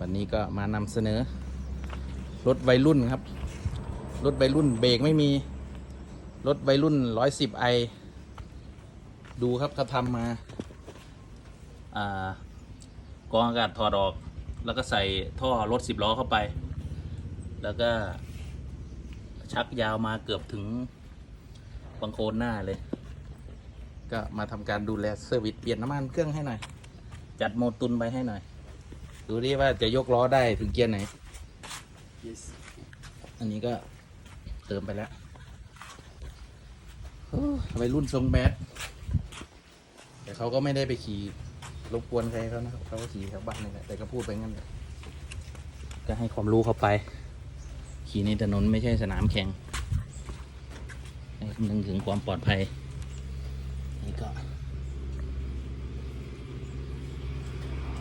วันนี้ก็มานำเสนอ รถวัยรุ่นครับ รถวัยรุ่นเบรกไม่มี รถวัยรุ่นร้อยสิบไอดูครับเขาทำมา อ่ากรองอากาศถอดออก แล้วก็ใส่ท่อรถสิบล้อเข้าไป แล้วก็ชักยาวมาเกือบถึงบังโคนหน้าเลย ก็มาทำการดูแลเซอร์วิสเปลี่ยนน้ำมันเครื่องให้หน่อย จัดโมตุนไปให้หน่อย ดูดิว่าจะยกล้อได้ถึงเกียร์ไหน yes อันนี้ก็เติมไปแล้วโอ้ยวัยรุ่นทรงแบดแต่เขาก็ไม่ได้ไปขี่รบกวนใครเขานะครับเขาก็ขี่แถวบ้านนี่แหละแต่ก็พูดไปงั้นแหละก็ให้ความรู้เขาไป ขี่ในถนนไม่ใช่สนามแข่งให้คำนึงถึงความปลอดภัย นี่ก็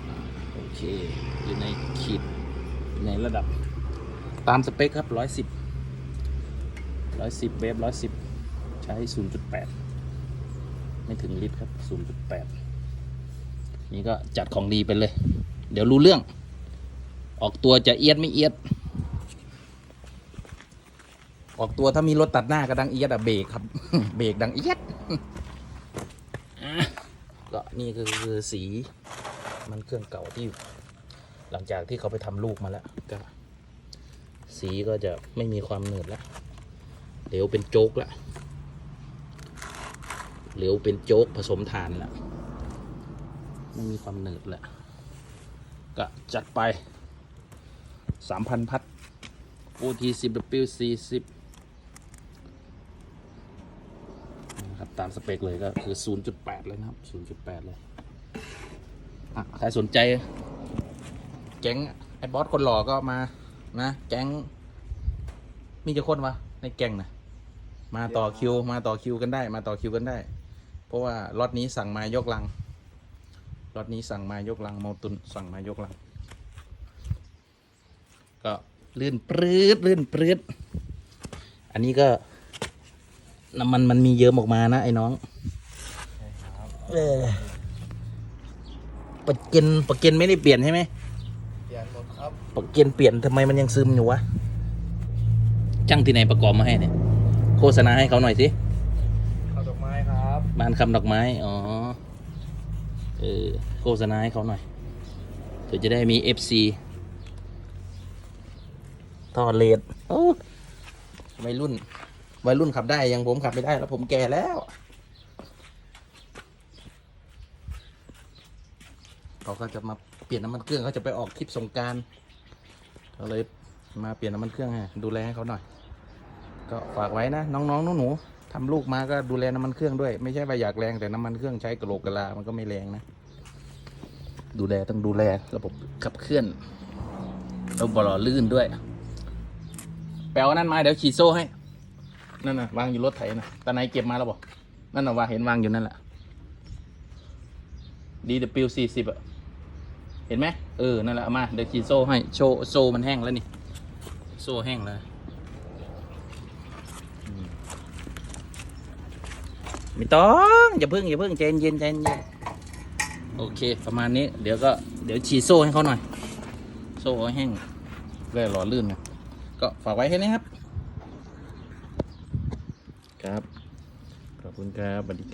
อ่าโอ เค อยู่ในขีดในระดับ ตามสเปคครับร้อยสิบร้อยสิบเวฟร้อยสิบใช้ศูนย์จุดแปดไม่ถึงลิตรครับศูนย์จุดแปดนี่ก็จัดของดีไปเลย เดี๋ยวรู้เรื่อง ออกตัวจะเอียดไม่เอียด ออกตัวถ้ามีรถตัดหน้าก็ดังเอียดอะเบรกครับ เบรกดังเอียดก็นี่คือสี มันเครื่องเก่าที่หลังจากที่เขาไปทำลูกมาแล้วก็สีก็จะไม่มีความหนืดแล้วเหลวเป็นโจ๊กแล้วเหลวเป็นโจ๊กผสมถ่านแล้วไม่มีความหนืดแล้วก็จัดไปสามพันพัด OT 10 W 40 นะครับตามสเปคเลยก็คือ 0.8 เลยนะครับ 0.8 เลย ใครสนใจ แก๊งไอ้บอสคนหล่อก็มา นะ แก๊ง มีจะคนวะในแก๊งนะมาต่อคิว มาต่อคิวกันได้ มาต่อคิวกันได้ เพราะว่าล็อตนี้สั่งมายกลังล็อตนี้สั่งมายกลังเมตุนสั่งมายกลัง ก็ลื่นปรื๊ดลื่นปรื๊ดอันนี้ก็น้ำมันมันมีเยิ้มออกมานะไอ้น้องเออ ปะเกนปะเกนไม่ได้เปลี่ยนใช่ไหมเปลี่ยนหมดครับปะเกนเปลี่ยนทำไมมันยังซึมอยู่วะช่างที่ไหนประกอบมาให้เนี่ย โฆษณาให้เขาหน่อยสิข้าวดอกไม้ครับบ้านคำดอกไม้อ๋อเออโฆษณาให้เขาหน่อยเพื่อจะได้มี FC ทอดเลดโอ้วัยรุ่นวัยรุ่นขับได้ยังผมขับไม่ได้แล้วผมแก่แล้ว เขาก็จะมาเปลี่ยนน้ำมันเครื่องเขาจะไปออกทริปสงการเขาเลยมาเปลี่ยนน้ำมันเครื่องให้ดูแลให้เขาหน่อย ก็ฝากไว้นะน้องๆหนูๆทำลูกมาก็ดูแลน้ำมันเครื่องด้วย ไม่ใช่ว่าอยากแรงแต่น้ำมันเครื่องใช้กระโหลกกระลา มันก็ไม่แรงนะ ดูแลต้องดูแลระบบขับเคลื่อนระบบหล่อลื่นด้วย แปลว่านั่นมาเดี๋ยวฉีดโซ่ให้ นั่นน่ะวางอยู่รถไถนะตาไหนเก็บมาแล้วบอกนั่นน่ะวางเห็นวางอยู่นั่นแหละ DW สี่สิบอะ เห็นไหมเออ นั่นแหละมาเดี๋ยวฉีดโซ่ให้โชว์โซ่มันแห้งแล้วนี่ โซ่แห้งแล้วไม่ต้องอย่าเพิ่งอย่าเพิ่งใจเย็นใจเย็นโอเค ประมาณนี้ เดี๋ยวก็เดี๋ยวฉีดโซ่ให้เขาหน่อย โซ่ให้แห้งเพื่หล่อลื่นนะก็ฝากไว้แค่นี้ครับ ครับ ขอบคุณครับสวัสดีครับ